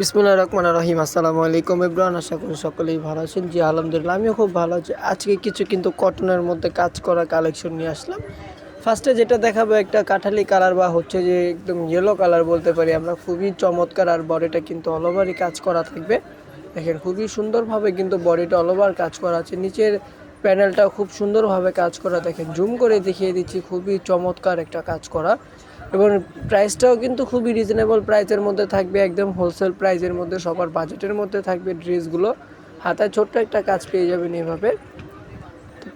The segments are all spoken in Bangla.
বিসমুল্লাহ রহমান রহিম। আসসালামু আলাইকুম ইব্রান, আশা করি সকলেই ভালো আছেন। জি, আলহামদুলিল্লাহ, আমিও খুব ভালো আছি। আজকে কিছু কিন্তু কটনের মধ্যে কাজ করা কালেকশন নিয়ে আসলাম। ফার্স্টে যেটা দেখাবো, একটা কাঠালি কালার বা হচ্ছে যে একদম ইয়েলো কালার বলতে পারি আমরা, খুবই চমৎকার আর বডিটা কিন্তু অল ওভারই কাজ করা থাকবে। দেখেন, খুবই সুন্দরভাবে কিন্তু বডিটা অল ওভার কাজ করা আছে। নিচের প্যানেলটা খুব সুন্দরভাবে কাজ করা। দেখেন জুম করে দেখিয়ে দিচ্ছি, খুবই চমৎকার একটা কাজ করা। এবং প্রাইসটাও কিন্তু খুবই রিজনেবল প্রাইসের মধ্যে থাকবে, একদম হোলসেল প্রাইসের মধ্যে, সবার বাজেটের মধ্যে থাকবে ড্রেসগুলো হাতায় ছোট্ট একটা কাজ পেয়ে যাবেন এভাবে।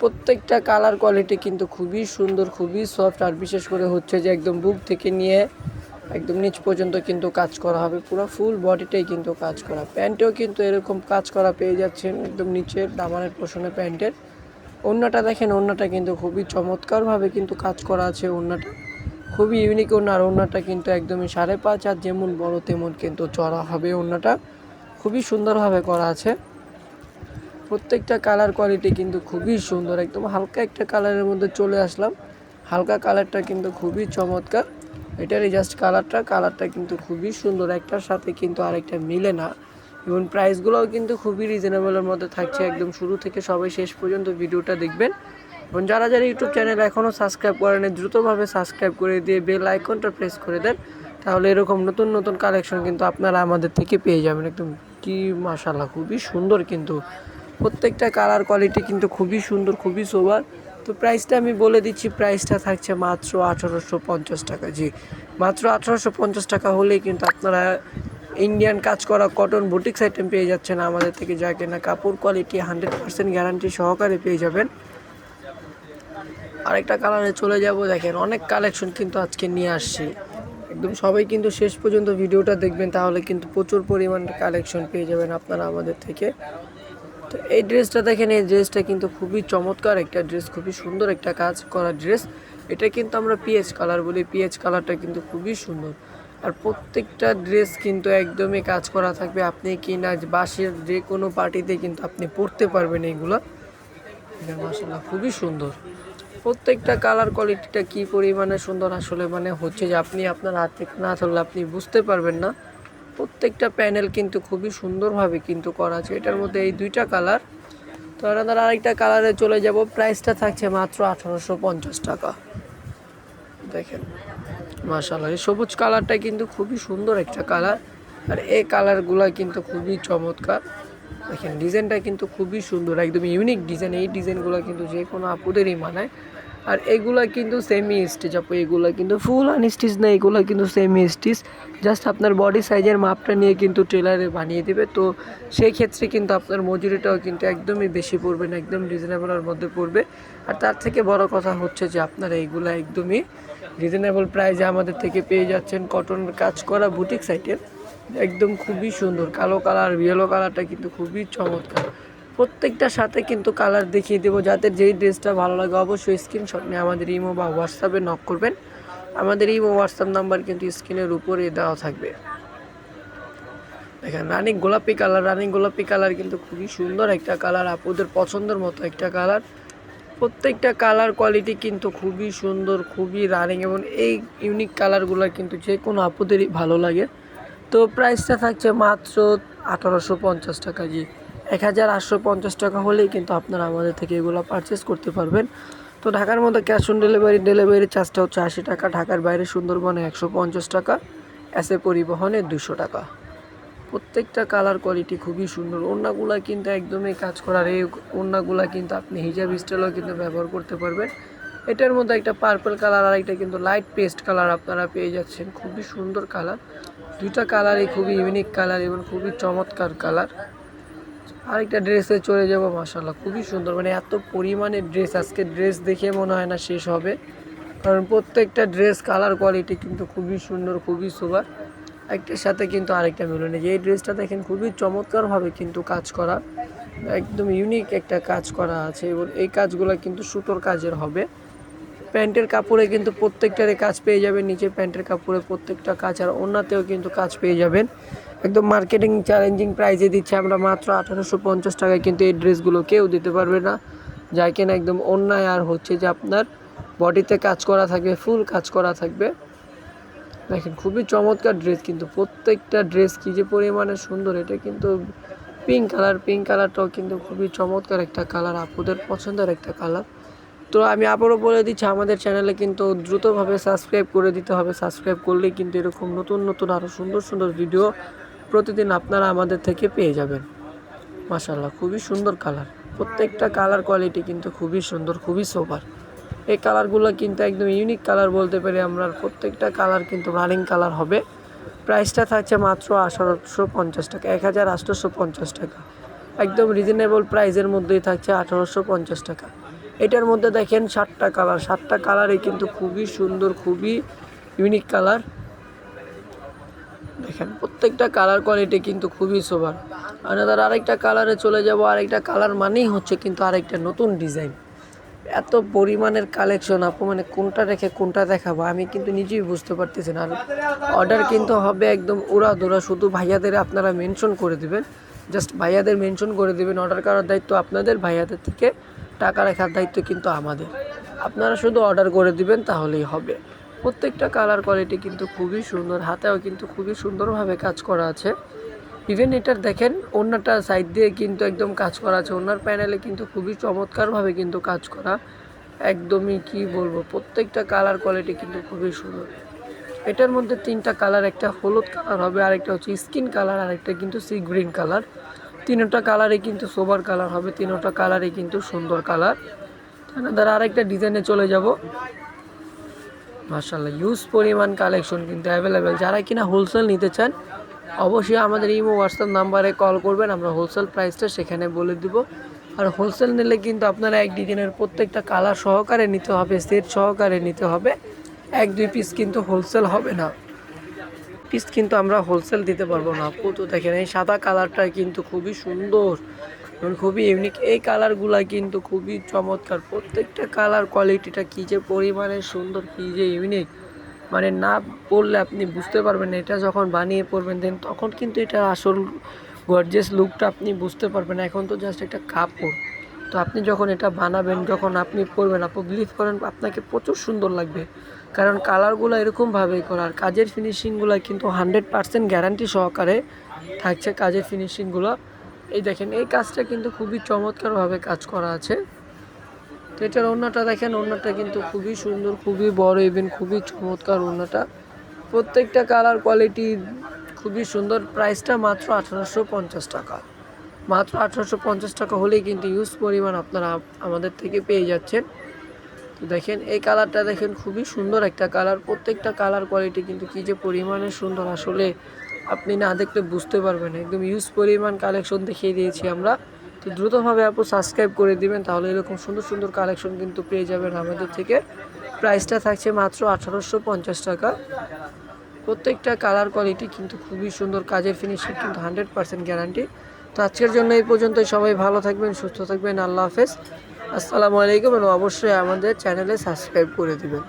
প্রত্যেকটা কালার কোয়ালিটি কিন্তু খুবই সুন্দর, খুবই সফট আর বিশেষ করে হচ্ছে যে একদম বুক থেকে নিয়ে একদম নিচ পর্যন্ত কিন্তু কাজ করা হবে। পুরো ফুল বডিটাই কিন্তু কাজ করা। প্যান্টেও কিন্তু এরকম কাজ করা পেয়ে যাচ্ছেন একদম নিচের দামানের পোষণে প্যান্টের। অন্যটা দেখেন অন্যটা কিন্তু খুবই চমৎকারভাবে কিন্তু কাজ করা আছে অন্যটা খুবই ইউনিক ওড়না আর ওড়নাটা কিন্তু একদমই সাড়ে পাঁচ আর যেমন বড় তেমন কিন্তু চড়া হবে ওড়নাটা। খুবই সুন্দরভাবে করা আছে। প্রত্যেকটা কালার কোয়ালিটি কিন্তু খুবই সুন্দর, একদম হালকা একটা কালারের মধ্যে চলে আসলাম। হালকা কালারটা কিন্তু খুবই চমৎকার। এটারই জাস্ট কালারটা কালারটা কিন্তু খুবই সুন্দর, একটার সাথে কিন্তু আরেকটা মিলে না। এবং প্রাইসগুলোও কিন্তু খুবই রিজনেবলের মধ্যে থাকছে। একদম শুরু থেকে সবাই শেষ পর্যন্ত ভিডিওটা দেখবেন। এবং যারা যারা ইউটিউব চ্যানেল এখনও সাবস্ক্রাইব করেন, দ্রুতভাবে সাবস্ক্রাইব করে দিয়ে বেল আইকনটা প্রেস করে দেন, তাহলে এরকম নতুন নতুন কালেকশন কিন্তু আপনারা আমাদের থেকে পেয়ে যাবেন। একদম কি মাশাল্লাহ খুবই সুন্দর কিন্তু। প্রত্যেকটা কালার কোয়ালিটি কিন্তু খুবই সুন্দর, খুবই সোবার তো প্রাইসটা আমি বলে দিচ্ছি প্রাইসটা থাকছে মাত্র আঠারোশো পঞ্চাশ টাকা। জি, মাত্র আঠারোশো পঞ্চাশ টাকা হলেই কিন্তু আপনারা ইন্ডিয়ান কাজ করা কটন বুটিক্স আইটেম পেয়ে যাচ্ছেন আমাদের থেকে। যা কেনা কাপড় কোয়ালিটি হান্ড্রেড পার্সেন্ট গ্যারান্টি সহকারে পেয়ে যাবেন। আরেকটা কালারে চলে যাব। দেখেন, অনেক কালেকশন কিন্তু আজকে নিয়ে আসছি। একদম সবাই কিন্তু শেষ পর্যন্ত ভিডিওটা দেখবেন, তাহলে কিন্তু প্রচুর পরিমাণ কালেকশন পেয়ে যাবেন আপনারা আমাদের থেকে। তো এই ড্রেসটা দেখেন, এই ড্রেসটা কিন্তু খুবই চমৎকার একটা ড্রেস, খুবই সুন্দর একটা কাজ করা ড্রেস। এটা কিন্তু আমরা পিএইচ কালার বলি, পিএইচ কালারটা কিন্তু খুবই সুন্দর। আর প্রত্যেকটা ড্রেস কিন্তু একদমই কাজ করা থাকবে, আপনি কি না বাসের যে কোনো পার্টিতে কিন্তু আপনি পরতে পারবেন এইগুলো মাসাল্লাহ খুবই সুন্দর। প্রত্যেকটা কালার কোয়ালিটিটা কি পরিমাণে সুন্দর আসলে মানে হচ্ছে যে আপনি আপনার হাত থেকে না ধরলে আপনি বুঝতে পারবেন না। প্রত্যেকটা প্যানেল কিন্তু খুবই সুন্দরভাবে কিন্তু করা আছে। এটার মধ্যে এই দুইটা কালার তো আপনার আরেকটা কালারে চলে যাব। প্রাইসটা থাকছে মাত্র আঠারোশো পঞ্চাশ টাকা। দেখেন মাশাল্লাহ এই সবুজ কালারটা কিন্তু খুবই সুন্দর একটা কালার আর এই কালারগুলো কিন্তু খুবই চমৎকার। দেখেন ডিজাইনটা কিন্তু খুবই সুন্দর, একদম ইউনিক ডিজাইন এই ডিজাইনগুলো কিন্তু যে কোনো আপুদেরই মানায়। আর এগুলা কিন্তু সেমি স্টিচ আপু, এগুলো কিন্তু ফুল আন স্টিচ না, এগুলো কিন্তু সেমি স্টিচ জাস্ট আপনার বডি সাইজের মাপটা নিয়ে কিন্তু টেলারে বানিয়ে দেবে। তো সেই ক্ষেত্রে কিন্তু আপনার মজুরিটাও কিন্তু একদমই বেশি পড়বে না, একদম রিজনেবলের মধ্যে পড়বে। আর তার থেকে বড় কথা হচ্ছে যে, আপনারা এইগুলো একদমই রিজনেবল প্রাইসে আমাদের থেকে পেয়ে যাচ্ছেন কটনের কাজ করা বুটিক সাইটের একদম খুবই সুন্দর, কালো কালার ইয়েলো কালারটা কিন্তু খুবই চমৎকার। প্রত্যেকটার সাথে কিন্তু কালার দেখিয়ে দেবো। যাদের যেই ড্রেসটা ভালো লাগে অবশ্যই স্ক্রিনশট নিয়ে আমাদের ইমো বা হোয়াটসঅ্যাপে নক করবেন। আমাদের ইমো হোয়াটসঅ্যাপ নাম্বার কিন্তু স্ক্রিনের উপরে দেওয়া থাকবে। দেখেন রানিং গোলাপি কালার রানিং গোলাপি কালার কিন্তু খুবই সুন্দর একটা কালার আপুদের পছন্দের মতো একটা কালার প্রত্যেকটা কালার কোয়ালিটি কিন্তু খুবই সুন্দর, খুবই রানিং এবং এই ইউনিক কালারগুলো কিন্তু যে কোনো আপুদেরই ভালো লাগে। তো প্রাইসটা থাকছে মাত্র আঠারোশো পঞ্চাশ টাকা জি। এক হাজার আটশো পঞ্চাশ টাকা হলেই কিন্তু আপনারা আমাদের থেকে এগুলো পারচেস করতে পারবেন। তো ঢাকার মধ্যে ক্যাশ অন ডেলিভারি ডেলিভারি চার্জটা হচ্ছে আশি টাকা, ঢাকার বাইরে সুন্দরবনে একশো পঞ্চাশ টাকা এসে পরিবহনে দুশো টাকা। প্রত্যেকটা কালার কোয়ালিটি খুবই সুন্দর। ওড়নাগুলা কিন্তু একদমই কাজ করার এই ওড়নাগুলা কিন্তু আপনি হিজাব স্টাইলও কিন্তু ব্যবহার করতে পারবেন। এটার মধ্যে একটা পার্পল কালার আর একটা কিন্তু লাইট পেস্ট কালার আপনারা পেয়ে যাচ্ছেন। খুবই সুন্দর কালার দুইটা কালারই খুবই ইউনিক কালার এবং খুবই চমৎকার কালার আরেকটা ড্রেসে চলে যাব মাসাল্লাহ খুবই সুন্দর। মানে এত পরিমাণে ড্রেস আজকে ড্রেস দেখে মনে হয় না শেষ হবে। কারণ প্রত্যেকটা ড্রেস কালার কোয়ালিটি কিন্তু খুবই সুন্দর, খুবই সুবার একটার সাথে কিন্তু আরেকটা মিলে নেই এই ড্রেসটা দেখেন, খুবই চমৎকারভাবে কিন্তু কাজ করা। একদম ইউনিক একটা কাজ করা আছে। এবং এই কাজগুলো কিন্তু সুতোর কাজের হবে। প্যান্টের কাপড়ে কিন্তু প্রত্যেকটারে কাজ পেয়ে যাবেন, নিচে প্যান্টের কাপড়ে প্রত্যেকটা কাজ আর অন্যতেও কিন্তু কাজ পেয়ে যাবেন। একদম মার্কেটিং চ্যালেঞ্জিং প্রাইসে দিচ্ছে আমরা মাত্র আঠারোশো পঞ্চাশ টাকায় কিন্তু এই ড্রেসগুলো কেউ দিতে পারবে না। যাই কিনা একদম অন্যায় আর হচ্ছে যে আপনার বডিতে কাজ করা থাকবে ফুল কাজ করা থাকবে। দেখেন খুবই চমৎকার ড্রেস কিন্তু প্রত্যেকটা ড্রেস কী যে পরিমাণে সুন্দর, এটা কিন্তু পিঙ্ক কালার পিঙ্ক কালারটাও কিন্তু খুবই চমৎকার একটা কালার আপুদের পছন্দের একটা কালার তো আমি আবারও বলে দিচ্ছি, আমাদের চ্যানেলে কিন্তু দ্রুতভাবে সাবস্ক্রাইব করে দিতে হবে। সাবস্ক্রাইব করলেই কিন্তু এরকম নতুন নতুন আরও সুন্দর সুন্দর ভিডিও প্রতিদিন আপনারা আমাদের থেকে পেয়ে যাবেন। মাশাল্লাহ খুবই সুন্দর কালার প্রত্যেকটা কালার কোয়ালিটি কিন্তু খুবই সুন্দর, খুবই সোবার এই কালারগুলো কিন্তু একদম ইউনিক কালার বলতে পারি আমরা। প্রত্যেকটা কালার কিন্তু রানিং কালার হবে। প্রাইসটা থাকছে মাত্র আঠারোশো পঞ্চাশ টাকা, এক হাজার আঠারোশো পঞ্চাশ টাকা। একদম রিজনেবল প্রাইসের মধ্যেই থাকছে আঠারোশো পঞ্চাশ টাকা। এটার মধ্যে দেখেন সাতটা কালার। সাতটা কালারই কিন্তু খুবই সুন্দর, খুবই ইউনিক কালার। দেখেন, প্রত্যেকটা কালার কোয়ালিটি কিন্তু খুবই সোবার আনাদার আরেকটা কালারে চলে যাব, আরেকটা কালার মানেই হচ্ছে কিন্তু আরেকটা নতুন ডিজাইন এত পরিমাণের কালেকশন আপু মানে কোনটা রেখে কোনটা দেখাবো, আমি কিন্তু নিজেই বুঝতে পারতেছি না। আর অর্ডার কিন্তু হবে একদম উড়া দোড়া শুধু ভাইয়াদের আপনারা মেনশন করে দিবেন। জাস্ট ভাইয়াদের মেনশন করে দিবেন অর্ডার করার দায়িত্ব আপনাদের, ভাইয়াদের থেকে। টাকা রাখার দায়িত্ব কিন্তু আমাদের। আপনারা শুধু অর্ডার করে দিবেন, তাহলেই হবে। প্রত্যেকটা কালার কোয়ালিটি কিন্তু খুবই সুন্দর, হাতেও কিন্তু খুবই সুন্দরভাবে কাজ করা আছে। ইভেন এটার দেখেন অন্যটা সাইড দিয়ে কিন্তু একদম কাজ করা আছে। অন্যার প্যানেলে কিন্তু খুবই চমৎকারভাবে কিন্তু কাজ করা। একদমই কি বলব, প্রত্যেকটা কালার কোয়ালিটি কিন্তু খুবই সুন্দর। এটার মধ্যে তিনটা কালার একটা হলুদ কালার হবে, আরেকটা হচ্ছে স্কিন কালার আরেকটা কিন্তু সি গ্রিন কালার তিনটা কালারই কিন্তু সোবার কালার হবে, তিনটা কালারই কিন্তু সুন্দর কালার দ্বারা আরেকটা ডিজাইনে চলে যাব। মার্শাল্লাহ ইউজ পরিমাণ কালেকশন কিন্তু অ্যাভেলেবেল যারা কিনা হোলসেল নিতে চান, অবশ্যই আমাদের ইমো হোয়াটসঅ্যাপ নাম্বারে কল করবেন, আমরা হোলসেল প্রাইসটা সেখানে বলে দিব। আর হোলসেল নিলে কিন্তু আপনারা এক ডিজাইনের প্রত্যেকটা কালার সহকারে নিতে হবে সেট সহকারে নিতে হবে। এক দুই পিস কিন্তু হোলসেল হবে না। পিস কিন্তু আমরা হোলসেল দিতে পারব না। আপু তো দেখেন, এই সাদা কালারটা কিন্তু খুবই সুন্দর। এবং খুবই ইউনিক এই কালারগুলা কিন্তু খুবই চমৎকার। প্রত্যেকটা কালার কোয়ালিটিটা কী যে পরিমাণে সুন্দর, কী যে ইউনিক মানে না পড়লে আপনি বুঝতে পারবেন এটা যখন বানিয়ে পড়বেন দেন তখন কিন্তু এটা আসল গর্জেস লুকটা আপনি বুঝতে পারবেন এখন তো জাস্ট একটা কাপড়। তো আপনি যখন এটা বানাবেন, যখন আপনি পরবেন আপনি বিলিভ করেন, আপনাকে প্রচুর সুন্দর লাগবে। কারণ কালারগুলো এরকমভাবেই করা। আর কাজের ফিনিশিংগুলো কিন্তু হান্ড্রেড পার্সেন্ট গ্যারান্টি সহকারে থাকছে কাজের ফিনিশিংগুলো এই দেখেন, এই কাজটা কিন্তু খুবই চমৎকারভাবে কাজ করা আছে। তো এটার ওড়নাটা দেখেন, ওড়নাটা কিন্তু খুবই সুন্দর, খুবই বড় ইভেন খুবই চমৎকার ওড়নাটা। প্রত্যেকটা কালার কোয়ালিটি খুবই সুন্দর। প্রাইসটা মাত্র আঠারোশো পঞ্চাশ টাকা। মাত্র আঠারোশো পঞ্চাশ টাকা হলেই কিন্তু ইউজ পরিমাণ আপনারা আমাদের থেকে পেয়ে যাচ্ছেন। দেখেন, এই কালারটা দেখেন খুবই সুন্দর একটা কালার। প্রত্যেকটা কালার কোয়ালিটি কিন্তু কী যে পরিমাণে সুন্দর, আসলে আপনি না দেখলে বুঝতে পারবেন একদম ইউজ পরিমাণ কালেকশন দেখিয়ে দিয়েছি আমরা। তো দ্রুতভাবে আপু সাবস্ক্রাইব করে দিবেন, তাহলে এরকম সুন্দর সুন্দর কালেকশন কিন্তু পেয়ে যাবেন আমাদের থেকে। প্রাইসটা থাকছে মাত্র আঠারোশো পঞ্চাশ টাকা। প্রত্যেকটা কালার কোয়ালিটি কিন্তু খুবই সুন্দর, কাজের ফিনিশিং কিন্তু হান্ড্রেড পার্সেন্ট গ্যারান্টি তো আজকের জন্য এই পর্যন্ত সবাই ভালো থাকবেন, সুস্থ থাকবেন, আল্লাহ হাফেজ। আসসালামু আলাইকুম এবং অবশ্যই আমাদের চ্যানেলে সাবস্ক্রাইব করে দিবেন।